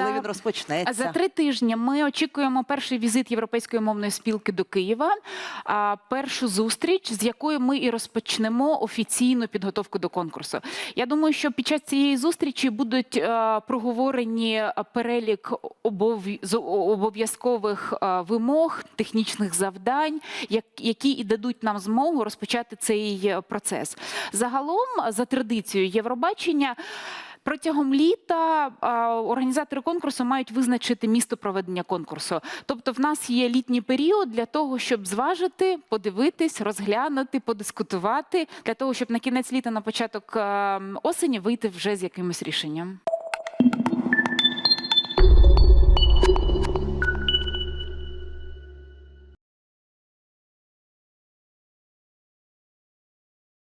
коли він розпочнеться? За три тижні ми очікуємо перший візит Європейської мовної спілки до Києва, а, першу зустріч, з якої ми і розпочнемо офіційну підготовку до конкурсу. Я думаю, що під час цієї зустрічі будуть е, проговорені перелік обов- обов'язкових е, вимог, технічних завдань, як- які і дадуть нам змогу розпочати цей е, процес. Загалом, за традицією Євробачення. Протягом літа організатори конкурсу мають визначити місто проведення конкурсу. Тобто, в нас є літній період для того, щоб зважити, подивитись, розглянути, подискутувати, для того, щоб на кінець літа, на початок е, осені вийти вже з якимось рішенням.